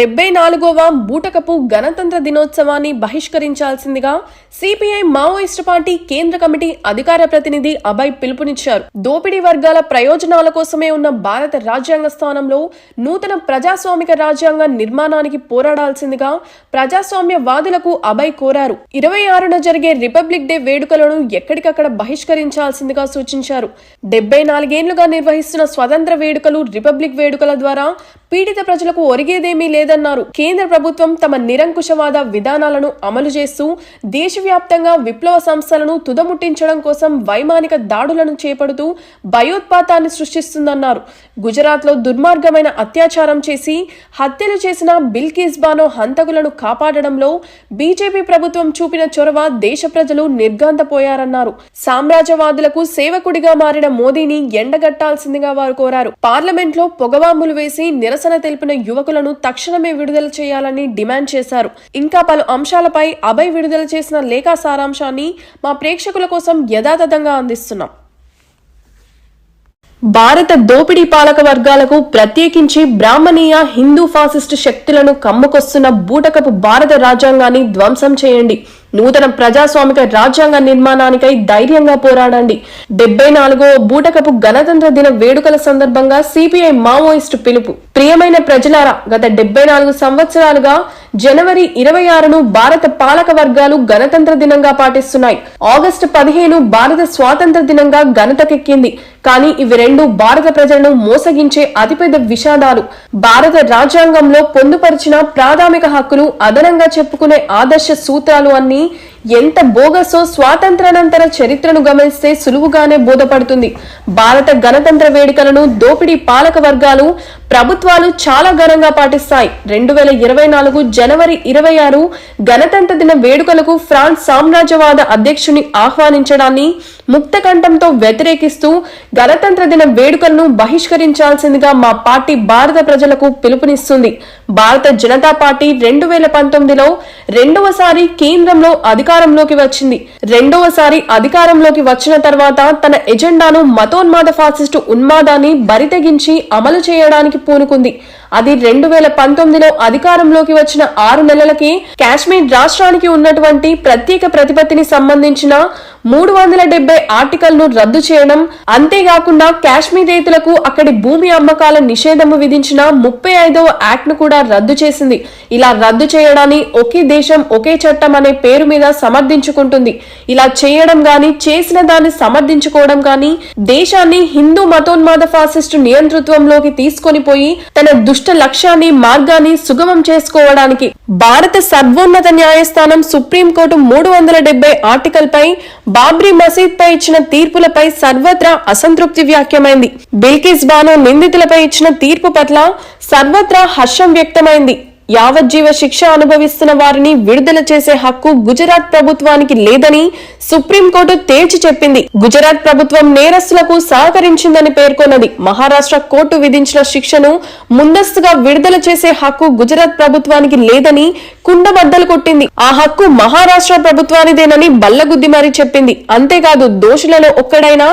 డెబ్బై నాలుగవ బూటకపు గణతంత్ర దినోత్సవాన్ని బహిష్కరించాల్సిందిగా సిపిఐ మావోయిస్టు పార్టీ కేంద్ర కమిటీ అధికార ప్రతినిధి అభయ్ పిలుపునిచ్చారు. దోపిడీ వర్గాల ప్రయోజనాల కోసమే ఉన్న భారత రాజ్యాంగ స్థానంలో నూతన ప్రజాస్వామిక రాజ్యాంగ నిర్మాణానికి పోరాడాల్సిందిగా ప్రజాస్వామ్య వాదులకు అభయ్ కోరారు. ఇరవై ఆరున జరిగే రిపబ్లిక్ డే వేడుకలను ఎక్కడికక్కడ బహిష్కరించాల్సిందిగా సూచించారు. డెబ్బై నాలుగేళ్ళుగా నిర్వహిస్తున్న స్వతంత్ర వేడుకలు రిపబ్లిక్ వేడుకల ద్వారా పీడిత ప్రజలకు ఒరిగేదేమీ లేదన్నారు. కేంద్ర ప్రభుత్వం తమ నిరంకుశవాద విధానాలను అమలు చేస్తూ దేశవ్యాప్తంగా విప్లవ సంస్థలను తుదముట్టించడం కోసం వైమానిక దాడులను చేపడుతూ భయోత్పాతాన్ని సృష్టిస్తుందన్నారు. గుజరాత్లో దుర్మార్గమైన అత్యాచారం చేసి హత్యలు చేసిన బిల్కిస్ బానో హంతకులను కాపాడడంలో బీజేపీ ప్రభుత్వం చూపిన చొరవ దేశ ప్రజలు నిర్గాంతపోయారన్నారు సామ్రాజ్యవాదులకు సేవకుడిగా మారిన మోదీని ఎండగట్టాల్సిందిగా వారు కోరారు. పార్లమెంట్లో పొగవాములు వేసి నిరసన తెలిపిన యువకులను తక్షణమే విడుదల చేయాలని డిమాండ్ చేశారు. ఇంకా పలు అంశాలపై అభయ్ విడుదల చేసిన లేఖా సారాంశాన్ని మా ప్రేక్షకుల కోసం యథాతథంగా అందిస్తున్నాం. భారత దోపిడీ పాలక వర్గాలకు ప్రత్యేకించి బ్రాహ్మణీయ హిందూ ఫాసిస్టు శక్తులను కమ్ముకొస్తున్న బూటకపు భారత రాజ్యాంగాన్ని ధ్వంసం చేయండి. నూతన ప్రజాస్వామిక రాజ్యాంగ నిర్మాణానికై ధైర్యంగా పోరాడండి. డెబ్బై నాలుగో బూటకపు గణతంత్ర దిన వేడుకల సందర్భంగా సిపిఐ మావోయిస్టు పిలుపు. ప్రియమైన ప్రజలారా గత డెబ్బై నాలుగు సంవత్సరాలుగా జనవరి ఇరవై ఆరును భారత పాలక వర్గాలు గణతంత్ర దినంగా పాటిస్తున్నాయి. ఆగస్టు పదిహేను భారత స్వాతంత్ర దినంగా ఘనతకెక్కింది. కానీ ఇవి రెండు భారత ప్రజలను మోసగించే అతిపెద్ద విషాదాలు. భారత రాజ్యాంగంలో పొందుపరిచిన ప్రాథమిక హక్కులు అదనంగా చెప్పుకునే ఆదర్శ సూత్రాలు అన్ని ఎంత బోగసో స్వాతంత్రానంతర చరిత్రను గమనిస్తే సులువుగానే బోధపడుతుంది. భారత గణతంత్ర వేడుకలను దోపిడీ పాలక వర్గాలు ప్రభుత్వాలు చాలా ఘనంగా పాటిస్తాయి. రెండు వేల ఇరవై నాలుగు జనవరి ఇరవై ఆరు గణతంత్ర దిన వేడుకలకు ఫ్రాన్స్ సామ్రాజ్యవాద అధ్యక్షుని ఆహ్వానించడాన్ని ముక్తకంఠంతో వ్యతిరేకిస్తూ గణతంత్ర దిన వేడుకలను బహిష్కరించాల్సిందిగా మా పార్టీ భారత ప్రజలకు పిలుపునిస్తుంది. భారత జనతా పార్టీ రెండు వేల పంతొమ్మిదిలో రెండవసారి కేంద్రంలో అధికారంలోకి వచ్చింది. రెండవసారి అధికారంలోకి వచ్చిన తర్వాత తన ఎజెండాను మతోన్మాద ఫాసిస్టు ఉన్మాదాన్ని బరితెగించి అమలు చేయడానికి పూనుకుంది. అది రెండు వేల పంతొమ్మిదిలో అధికారంలోకి వచ్చిన ఆరు నెలలకి కాశ్మీర్ రాష్ట్రానికి ఉన్నటువంటి ప్రత్యేక ప్రతిపత్తిని సంబంధించిన మూడు వందల డెబ్బై ఆర్టికల్ను రద్దు చేయడం అంతేకాకుండా కాశ్మీర్ రైతులకు అక్కడి భూమి అమ్మకాల నిషేధము విధించిన ముప్పై ఐదవ యాక్ట్ను కూడా రద్దు చేసింది. ఇలా రద్దు చేయడాన్ని ఒకే దేశం ఒకే చట్టం అనే పేరు మీద సమర్థించుకుంటుంది. ఇలా చేయడం గాని చేసిన దాన్ని సమర్థించుకోవడం గాని దేశాన్ని హిందూ మతోన్మాద ఫాసిస్టు నియంతృత్వంలోకి తీసుకొని పోయి తన దుష్ట లక్ష్యాన్ని మార్గాన్ని సుగమం చేసుకోవడానికి భారత సర్వోన్నత న్యాయస్థానం సుప్రీంకోర్టు మూడు వందల డెబ్బై ఆర్టికల్ పై బాబ్రీ మసీద్ పై ఇచ్చిన తీర్పులపై సర్వత్రా అసంతృప్తి వ్యాఖ్యమైంది. బిల్కిస్ బానో నిందితులపై ఇచ్చిన తీర్పు పట్ల సర్వత్రా హర్షం వ్యక్తమైంది. యావజ్జీవ శిక్ష అనుభవిస్తున్న వారిని విడుదల చేసే హక్కు గుజరాత్ ప్రభుత్వానికి లేదని సుప్రీంకోర్టు తేల్చి చెప్పింది. గుజరాత్ ప్రభుత్వం నేరస్తులకు సహకరించిందని పేర్కొన్నది. మహారాష్ట్ర కోర్టు విధించిన శిక్షను ముందస్తుగా విడుదల చేసే హక్కు గుజరాత్ ప్రభుత్వానికి లేదని కుండబద్దలు కొట్టింది. ఆ హక్కు మహారాష్ట్ర ప్రభుత్వానిదేనని బల్లగుద్ది మరీ చెప్పింది. అంతేకాదు దోషులలో ఒక్కడైనా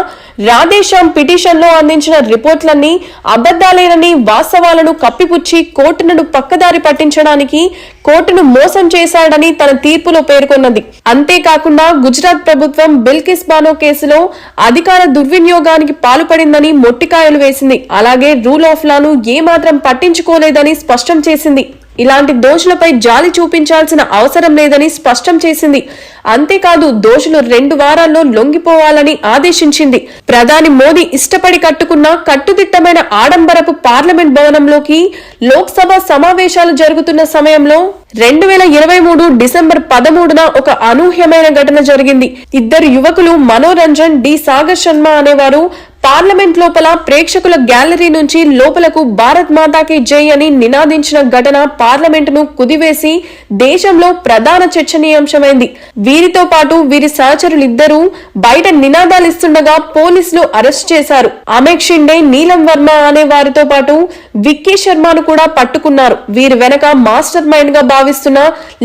రాధేశ్యాం పిటిషన్లో అందించిన రిపోర్ట్లన్నీ అబద్దాలేనని వాస్తవాలను కప్పిపుచ్చి కోర్టును పక్కదారి పెంచడానికి కోర్టును మోసం చేశాడని తన తీర్పులో పేర్కొన్నది. అంతేకాకుండా గుజరాత్ ప్రభుత్వం బిల్కిస్ బానో కేసులో అధికార దుర్వినియోగానికి పాల్పడిందని మొట్టికాయలు వేసింది. అలాగే రూల్ ఆఫ్ లాను ఏమాత్రం పట్టించుకోలేదని స్పష్టం చేసింది. ఇలాంటి దోషులపై జాలి చూపించాల్సిన అవసరం లేదని స్పష్టం చేసింది. అంతేకాదు దోషులు రెండు వారాల్లో లొంగిపోవాలని ఆదేశించింది. ప్రధాని మోదీ ఇష్టపడి కట్టుకున్న కట్టుదిట్టమైన ఆడంబరపు పార్లమెంట్ భవనంలోకి లోక్సభ సమావేశాలు జరుగుతున్న సమయంలో రెండు వేల ఇరవై మూడు డిసెంబర్ పదమూడున ఒక అనూహ్యమైన ఘటన జరిగింది. ఇద్దరు యువకులు మనోరంజన్ డి సాగర్ శర్మ అనేవారు పార్లమెంట్ లోపల ప్రేక్షకుల గ్యాలరీ నుంచి లోపలకు భారత్ మాతాకి జై అని నినాదించిన ఘటన పార్లమెంట్ను కుదివేసి దేశంలో ప్రధాన చర్చనీయాంశమైంది. వీరితో పాటు వీరి సహచరులిద్దరూ బయట నినాదాలు ఇస్తుండగా పోలీసులు అరెస్ట్ చేశారు. అమేక్ షిండే నీలం వర్మ అనే వారితో పాటు విక్కీ శర్మను కూడా పట్టుకున్నారు. వీరి వెనక మాస్టర్ మైండ్గా భావిస్తున్న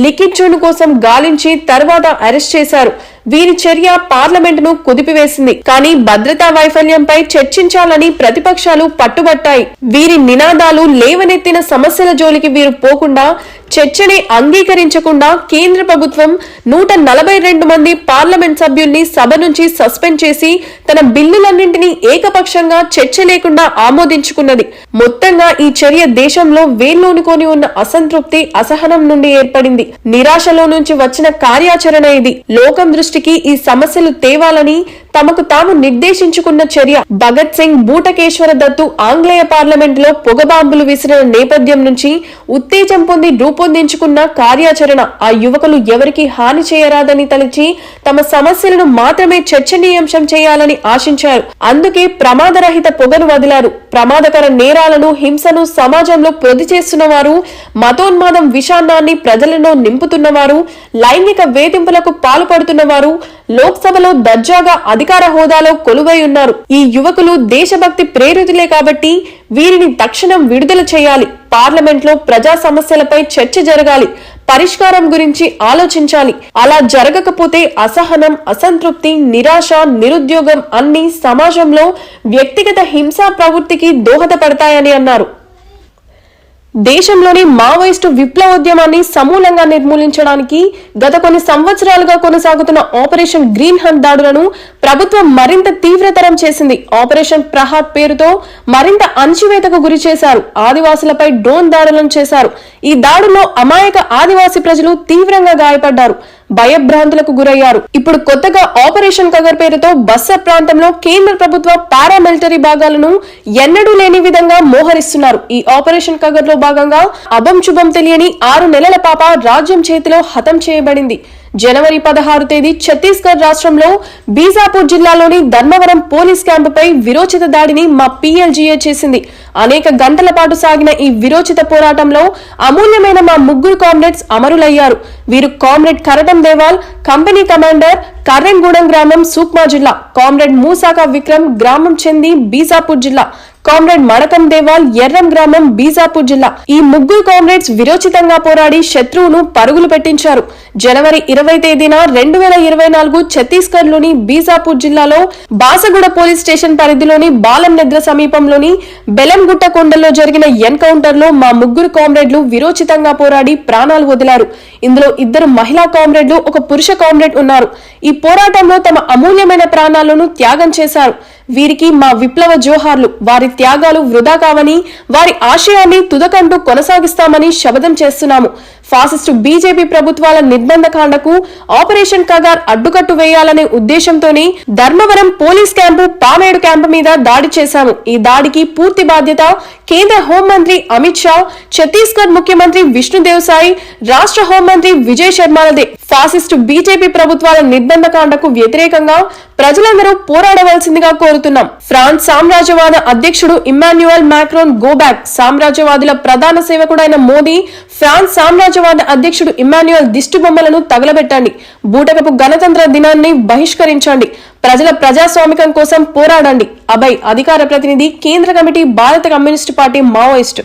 లిఖిత్ జోన్ కోసం గాలించి తర్వాత అరెస్ట్ చేశారు. వీరి చర్య పార్లమెంటును కుదిపివేసింది. కానీ భద్రతా వైఫల్యంపై చర్చించాలని ప్రతిపక్షాలు పట్టుబట్టాయి. వీరి నినాదాలు లేవనెత్తిన సమస్యల జోలికి వీరు పోకుండా చర్చని అంగీకరించకుండా కేంద్ర ప్రభుత్వం నూట నలభై రెండు మంది పార్లమెంట్ సభ్యుల్ని సభ నుంచి సస్పెండ్ చేసి తన బిల్లులన్నింటినీ ఏకపక్షంగా చర్చ లేకుండా ఆమోదించుకున్నది. మొత్తంగా ఈ చర్య దేశంలో వేల్లోనుకొని ఉన్న అసంతృప్తి అసహనం నుండి ఏర్పడింది. నిరాశలో నుంచి వచ్చిన కార్యాచరణ ఇది. లోకం దృష్టికి ఈ సమస్యలు తేవాలని తమకు తాము నిర్దేశించుకున్న చర్య. భగత్ సింగ్ బూటకేశ్వర దత్తు ఆంగ్లేయ పార్లమెంట్లో పొగబాంబులు విసిరిన నేపథ్యం నుంచి ఉత్తేజం పొంది రూపొందించుకున్న కార్యాచరణ ఆ యువకులు ఎవరికి హాని చేయరాదని తలచి తమ సమస్యలను మాత్రమే చర్చనీయాంశం చేయాలని ఆశించారు. అందుకే ప్రమాదరహిత పొగను వదిలారు. ప్రమాదకర నేరాలను హింసను సమాజంలో ప్రొది చేస్తున్నవారు మతోన్మాదం విషాన్నాన్ని ప్రజలను నింపుతున్నవారు లైంగిక వేధింపులకు పాల్పడుతున్నవారు లోక్సభలో దర్జాగా అధికార హోదాలో కొలువై ఉన్నారు. ఈ యువకులు దేశభక్తి ప్రేరితులే కాబట్టి వీరిని తక్షణం విడుదల చేయాలి. పార్లమెంట్లో ప్రజా సమస్యలపై చర్చ జరగాలి. పరిష్కారం గురించి ఆలోచించాలి. అలా జరగకపోతే అసహనం అసంతృప్తి నిరాశ నిరుద్యోగం అన్ని సమాజంలో వ్యక్తిగత హింసా ప్రవృత్తికి దోహదపడతాయని అన్నారు. దేశంలోని మావోయిస్టు విప్లవోద్యమాన్ని సమూలంగా నిర్మూలించడానికి గత కొన్ని సంవత్సరాలుగా కొనసాగుతున్న ఆపరేషన్ గ్రీన్ హంట్ దాడులను ప్రభుత్వం మరింత తీవ్రతరం చేసింది. ఆపరేషన్ ప్రహార్ పేరుతో మరింత అణచివేతకు గురి చేశారు. ఆదివాసులపై డ్రోన్ దాడులను చేశారు. ఈ దాడుల్లో అమాయక ఆదివాసీ ప్రజలు తీవ్రంగా గాయపడ్డారు. భయభ్రాంతులకు గురయ్యారు. ఇప్పుడు కొత్తగా ఆపరేషన్ కగర్ పేరుతో బస్సర్ ప్రాంతంలో కేంద్ర ప్రభుత్వ పారామిలిటరీ భాగాలను ఎన్నడూ లేని విధంగా మోహరిస్తున్నారు. ఈ ఆపరేషన్ కగర్లో భాగంగా అభం శుభం తెలియని ఆరు నెలల పాప రాజ్యం చేతిలో హతం చేయబడింది. జనవరి పదహారు తేదీ ఛత్తీస్గఢ్ రాష్ట్రంలో బీజాపూర్ జిల్లాలోని ధర్మవరం పోలీస్ క్యాంపుపై విరోచిత దాడిని మా పీఎల్జీఏ చేసింది. అనేక గంటల పాటు సాగిన ఈ విరోచిత పోరాటంలో అమూల్యమైన మా ముగ్గురు కామ్రేడ్స్ అమరులయ్యారు. వీరు comrade Karatam Deval company commander Karrengudem గ్రామం సూక్మా జిల్లా కామ్రేడ్ మూసాకా విక్రమ్ గ్రామం చెంది బీజాపూర్ జిల్లా కామ్రేడ్ మడకం దేవాల్ ఎర్రం గ్రామం బీజాపూర్ జిల్లా. ఈ ముగ్గురు కామ్రేడ్స్ విరోచితంగా పోరాడి శత్రువును పరుగులు పెట్టించారు. జనవరి ఇరవై తేదీన రెండు వేల ఇరవై నాలుగు ఛత్తీస్గఢ్లోని బీజాపూర్ జిల్లాలో బాసగూడ పోలీస్ స్టేషన్ పరిధిలోని బాలం నిద్ర సమీపంలోని బెలంగుట్ట కొండల్లో జరిగిన ఎన్కౌంటర్లో మా ముగ్గురు కామ్రేడ్లు విరోచితంగా పోరాడి ప్రాణాలు వదిలారు. ఇందులో ఇద్దరు మహిళా కామ్రేడ్లు ఒక పురుష కామ్రేడ్ ఉన్నారు. ఈ ఈ పోరాటంలో తమ అమూల్యమైన ప్రాణాలను త్యాగం చేశారు. వీరికి మా విప్లవ జోహార్లు వారి త్యాగాలు వృధా కావని వారి ఆశయాన్ని తుదకంటూ కొనసాగిస్తామని శపథం చేస్తున్నాము. ఫాసిస్టు బీజేపీ ప్రభుత్వాల నిర్బంధకాండకు ఆపరేషన్ కగార్ అడ్డుకట్టు వేయాలనే ఉద్దేశంతోనే Dharmavaram police camp Pamedu camp మీద దాడి చేశాము. ఈ దాడికి పూర్తి బాధ్యత కేంద్ర హోంమంత్రి అమిత్ షా ఛత్తీస్గఢ్ ముఖ్యమంత్రి విష్ణుదేవ్ సాయి రాష్ట్ర హోంమంత్రి విజయ్ శర్మలదే. ఫాసిస్టు బీజేపీ ప్రభుత్వాల నిర్బంధకాండకు వ్యతిరేకంగా ప్రజలందరూ పోరాడవలసిందిగా కోరుతున్నాం. ఫ్రాన్స్ సామ్రాజ్యవాద అధ్యక్షుడు ఇమ్మాన్యుయల్ మాక్రోన్ గోబ్యాక్ సామ్రాజ్యవాదుల ప్రధాన సేవకుడైన మోదీ ఫ్రాన్స్ సామ్రాజ్యవాద అధ్యక్షుడు ఇమ్మాన్యుయల్ దిష్టి బొమ్మలను తగలబెట్టండి. బూటకపు గణతంత్ర దినాన్ని బహిష్కరించండి. ప్రజల ప్రజాస్వామికం కోసం పోరాడండి. అభయ్ అధికార ప్రతినిధి కేంద్ర కమిటీ భారత కమ్యూనిస్టు పార్టీ మావోయిస్టు.